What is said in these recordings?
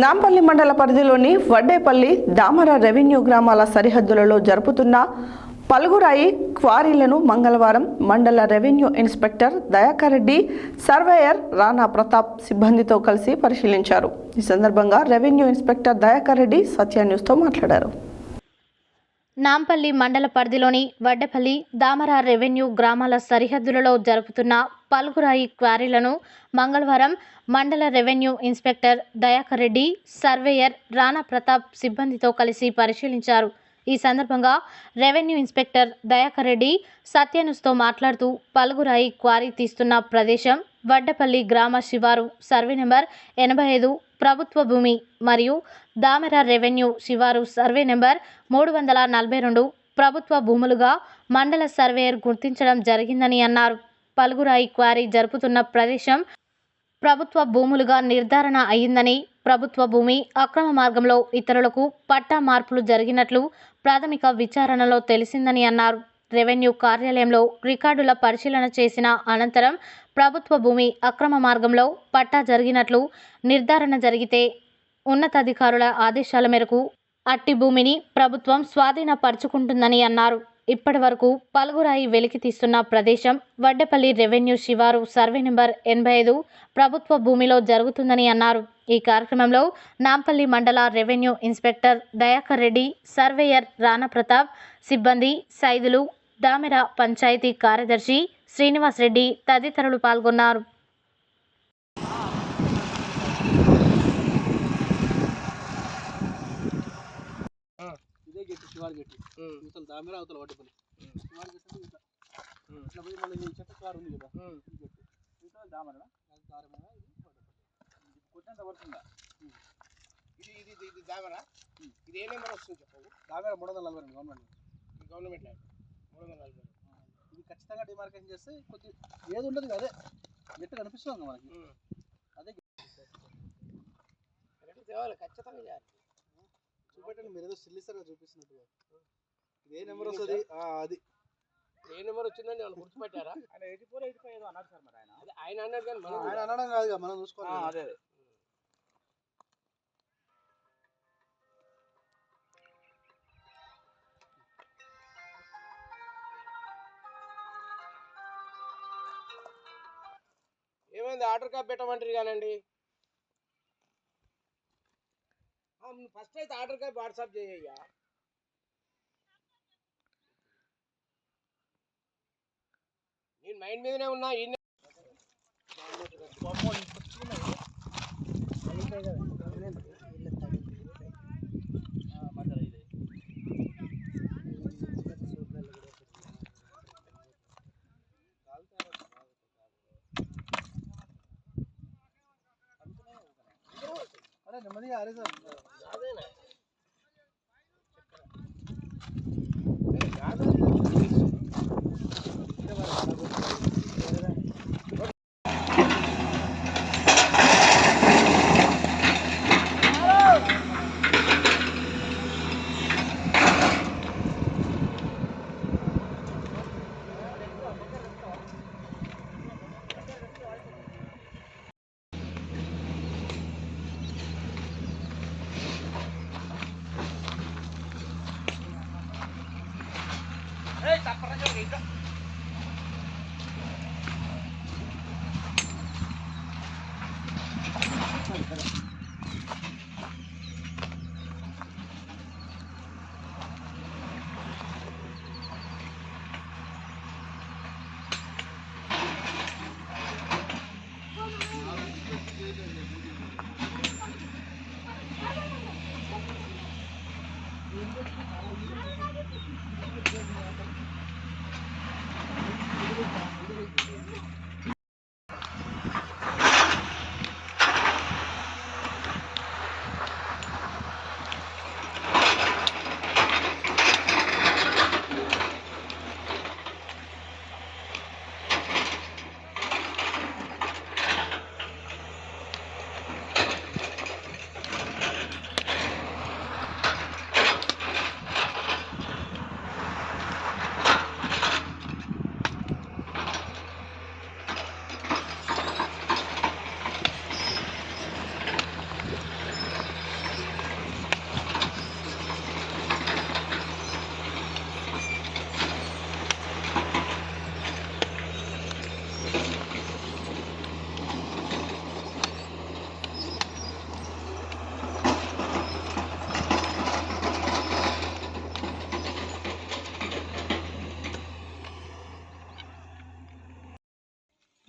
నాంపల్లి మండల పరిధిలోని వడ్డేపల్లి దామర రెవెన్యూ గ్రామాల సరిహద్దులలో జరుపుతున్న పలుగురాయి క్వారీలను మంగళవారం మండల revenue inspector Dayakar Reddy surveyor Rana Pratap సిబ్బందితో కలిసి పరిశీలించారు. ఈ సందర్భంగా రెవెన్యూ ఇన్స్పెక్టర్ దయాకర్ రెడ్డి సత్య న్యూస్తో మాట్లాడారు. నాంపల్లి మండల పరిధిలోని వడ్డపల్లి దామర రెవెన్యూ గ్రామాల సరిహద్దులలో జరుపుతున్న పలుగురాయి క్వారీలను మంగళవారం మండల revenue inspector Dayakar Reddy surveyor Rana Pratap సిబ్బందితో కలిసి పరిశీలించారు. ఈ సందర్భంగా రెవెన్యూ ఇన్స్పెక్టర్ దయాకర్ రెడ్డి సత్యనుస్తో మాట్లాడుతూ పలుగురాయి క్వారీ తీస్తున్న ప్రదేశం వడ్డపల్లి గ్రామ శివారు సర్వే నెంబర్ ఎనభై ఐదు ప్రభుత్వ భూమి మరియు దామెర రెవెన్యూ శివారు సర్వే నెంబర్ మూడు వందల నలభై రెండు ప్రభుత్వ భూములుగా మండల సర్వేయర్ గుర్తించడం జరిగిందని అన్నారు. పలుగురాయి క్వారీ జరుపుతున్న ప్రదేశం ప్రభుత్వ భూములుగా నిర్ధారణ అయిందని ప్రభుత్వ భూమి అక్రమ మార్గంలో ఇతరులకు పట్టా మార్పులు జరిగినట్లు ప్రాథమిక విచారణలో తెలిసిందని అన్నారు. రెవెన్యూ కార్యాలయంలో రికార్డుల పరిశీలన చేసిన అనంతరం ప్రభుత్వ భూమి అక్రమ మార్గంలో పట్టా జరిగినట్లు నిర్ధారణ జరిగితే ఉన్నతాధికారుల ఆదేశాల మేరకు అట్టి భూమిని ప్రభుత్వం స్వాధీనపరుచుకుంటుందని అన్నారు. ఇప్పటి వరకు పలుగురాయి వెలికి తీస్తున్న ప్రదేశం వడ్డెపల్లి రెవెన్యూ శివారు సర్వే నెంబర్ ఎనభై ఐదు ప్రభుత్వ భూమిలో జరుగుతుందని అన్నారు. ఈ కార్యక్రమంలో నాంపల్లి మండల revenue inspector Dayakar Reddy surveyor Rana Pratap సిబ్బంది సైదులు దామెర పంచాయతీ కార్యదర్శి శ్రీనివాస్ రెడ్డి తదితరులు పాల్గొన్నారు. గట్టి శివారి గట్టి. ఇవతల దామిరా అవతల వడ్డపల్లి. శివారి గట్టి ఇట్లా. ఇట్లా పోయి మళ్ళీ చెట్టు కారు ఉంది కదా గట్టి. ఇవతల దామరా ఇది వడ్డపల్లి. కొట్టినంత పడుతుందా? ఇది ఇది ఇది- దామరా? ఇది ఏ నెంబర్ వస్తుంది చెప్పు దామేర మూడు వందల నలభై గవర్నమెంట్ గవర్నమెంట్ ల్యాండ్. మూడు వందల నలభై ఇది ఖచ్చితంగా డిమార్కేషన్ చేస్తే కొద్ది ఏది ఉండదు కదా, అదే. గట్టి కనిపిస్తుంది మనకి. అదే ఖచ్చితంగా చేయాలి. చూపెట్టండి మీరు ఏదో చూపిస్తున్నట్టుగా. ఇది ఏ నెంబర్ వస్తుంది? ఆ, అది. ఏ నెంబర్ వచ్చిందని వాళ్ళు గుర్తుపెట్టారా? ఆయన ఎయిటీ ఫోర్ ఎయిటీ ఫైవ్ ఏదో అన్నారు సార్ మరి ఆయన. అదే ఆయన అన్నారు కానీ మనం ఆయన అనడం కాదు కదా, మనం చూసుకోవాలి కదా. అదే ఏమైంది? ఆర్డర్ కాపీ పెట్టమంటారు కానండి. ఫస్ట్ అయితే ఆర్డర్ కాపీ వాట్సాప్ చేయ్యా నేను మైండ్ మీదనే ఉన్నా ఈ అరే నెమ్మదిగా అరే సార్ అదేనా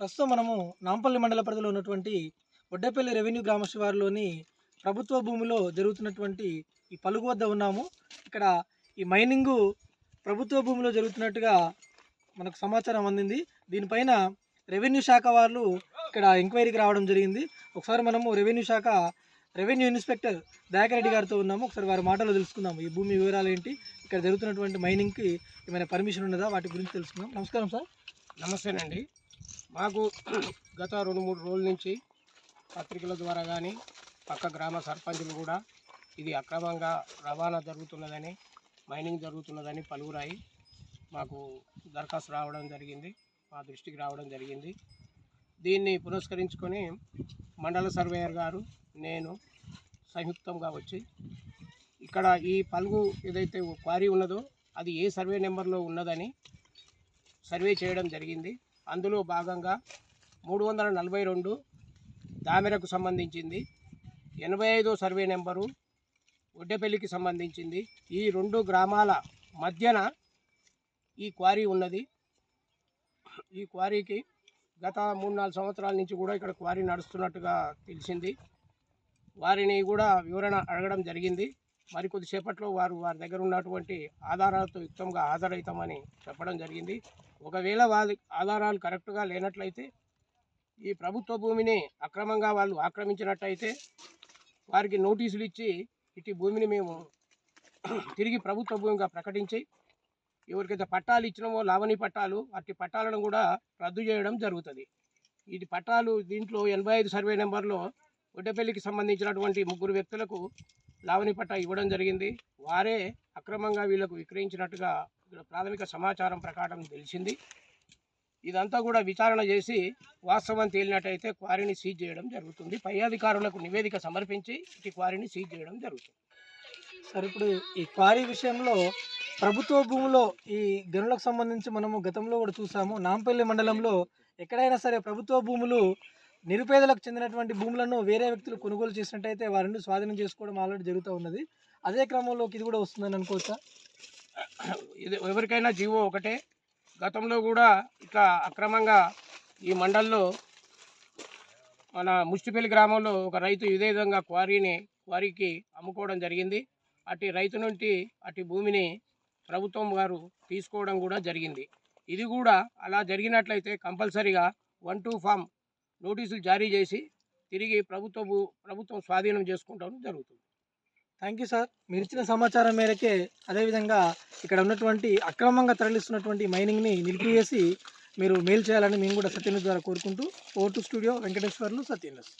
ప్రస్తుతం మనము నాంపల్లి మండల పరిధిలో ఉన్నటువంటి ఒడ్డపల్లి రెవెన్యూ గ్రామ శివారులోని ప్రభుత్వ భూమిలో జరుగుతున్నటువంటి ఈ పలుగు వద్ద ఉన్నాము. ఇక్కడ ఈ మైనింగు ప్రభుత్వ భూమిలో జరుగుతున్నట్టుగా మనకు సమాచారం అందింది. దీనిపైన రెవెన్యూ శాఖ వాళ్ళు ఇక్కడ ఎంక్వైరీకి రావడం జరిగింది. ఒకసారి మనము రెవెన్యూ శాఖ రెవెన్యూ ఇన్స్పెక్టర్ దయాకరెడ్డి గారితో ఉన్నాము. ఒకసారి వారి మాటలు తెలుసుకుందాము. ఈ భూమి వివరాలు ఏంటి? ఇక్కడ జరుగుతున్నటువంటి మైనింగ్కి ఏమైనా పర్మిషన్ ఉన్నదా? వాటి గురించి తెలుసుకుందాం. నమస్కారం సార్. నమస్తేనండి. మాకు గత రెండు మూడు రోజుల నుంచి పత్రికల ద్వారా కానీ పక్క గ్రామ సర్పంచులు కూడా ఇది అక్రమంగా రవాణా జరుగుతున్నదని మైనింగ్ జరుగుతున్నదని పలువురాయి మాకు దరఖాస్తు రావడం జరిగింది మా దృష్టికి రావడం జరిగింది. దీన్ని పురస్కరించుకొని మండల సర్వేయర్ గారు నేను సంయుక్తంగా వచ్చి ఇక్కడ ఈ పలుగు ఏదైతే క్వారీ ఉన్నదో అది ఏ సర్వే నెంబర్లో ఉన్నదని సర్వే చేయడం జరిగింది. అందులో భాగంగా మూడు వందల నలభై రెండు దామెరకు సంబంధించింది ఎనభై ఐదో సర్వే నెంబరు ఒడ్డెపల్లికి సంబంధించింది. ఈ రెండు గ్రామాల మధ్యన ఈ క్వారీ ఉన్నది. ఈ క్వారీకి గత మూడు నాలుగు సంవత్సరాల నుంచి కూడా ఇక్కడ క్వారీ నడుస్తున్నట్టుగా తెలిసింది. వారిని కూడా వివరణ అడగడం జరిగింది. మరి కొద్దిసేపట్లో వారు వారి దగ్గర ఉన్నటువంటి ఆధారాలతో యుక్తంగా హాజరవుతామని చెప్పడం జరిగింది. ఒకవేళ వారి ఆధారాలు కరెక్ట్గా లేనట్లయితే ఈ ప్రభుత్వ భూమిని అక్రమంగా వాళ్ళు ఆక్రమించినట్టయితే వారికి నోటీసులు ఇచ్చి ఇటు భూమిని మేము తిరిగి ప్రభుత్వ భూమిగా ప్రకటించి ఎవరికైతే పట్టాలు ఇచ్చినామో లావణి పట్టాలు అట్టి పట్టాలను కూడా రద్దు చేయడం జరుగుతుంది. ఇది పట్టాలు దీంట్లో ఎనభై ఐదు సర్వే నెంబర్లో గుడ్డపల్లికి సంబంధించినటువంటి ముగ్గురు వ్యక్తులకు లావణి పట్టా ఇవ్వడం జరిగింది. వారే అక్రమంగా వీళ్ళకు విక్రయించినట్టుగా ఇక్కడ ప్రాథమిక సమాచారం ప్రకారం తెలిసింది. ఇదంతా కూడా విచారణ చేసి వాస్తవం తేలినట్టయితే క్వారీని సీజ్ చేయడం జరుగుతుంది. పై అధికారులకు నివేదిక సమర్పించి ఈ క్వారీని సీజ్ చేయడం జరుగుతుంది. సార్ ఇప్పుడు ఈ క్వారీ విషయంలో ప్రభుత్వ భూమిలో ఈ గనులకు సంబంధించి మనము గతంలో కూడా చూసాము. నాంపల్లి మండలంలో ఎక్కడైనా సరే ప్రభుత్వ భూములు నిరుపేదలకు చెందినటువంటి భూములను వేరే వ్యక్తులు కొనుగోలు చేసినట్టయితే వారిని స్వాధీనం చేసుకోవడం ఆల్రెడీ జరుగుతూ ఉన్నది. అదే క్రమంలోకి ఇది కూడా వస్తుందని అనుకోవచ్చా? ఇది ఎవరికైనా జీవో ఒకటే. గతంలో కూడా ఇట్లా అక్రమంగా ఈ మండల్లో మన ముష్టిపల్లి గ్రామంలో ఒక రైతు ఇదే విధంగా క్వారీని క్వారీకి అమ్ముకోవడం జరిగింది. అటు రైతు నుండి అటు భూమిని ప్రభుత్వం వారు తీసుకోవడం కూడా జరిగింది. ఇది కూడా అలా జరిగినట్లయితే కంపల్సరిగా వన్ టూ ఫామ్ నోటీసులు జారీ చేసి తిరిగి ప్రభుత్వము ప్రభుత్వం స్వాధీనం చేసుకోవడం జరుగుతుంది. థ్యాంక్ యూ సార్ మీరు ఇచ్చిన సమాచారం మేరకే అదేవిధంగా ఇక్కడ ఉన్నటువంటి అక్రమంగా తరలిస్తున్నటువంటి మైనింగ్ని నిలిపివేసి మీరు మెయిల్ చేయాలని మేము కూడా సత్యన్యూస్ ద్వారా కోరుకుంటూ ఓ స్టూడియో వెంకటేశ్వర్లు సత్యన్యూస్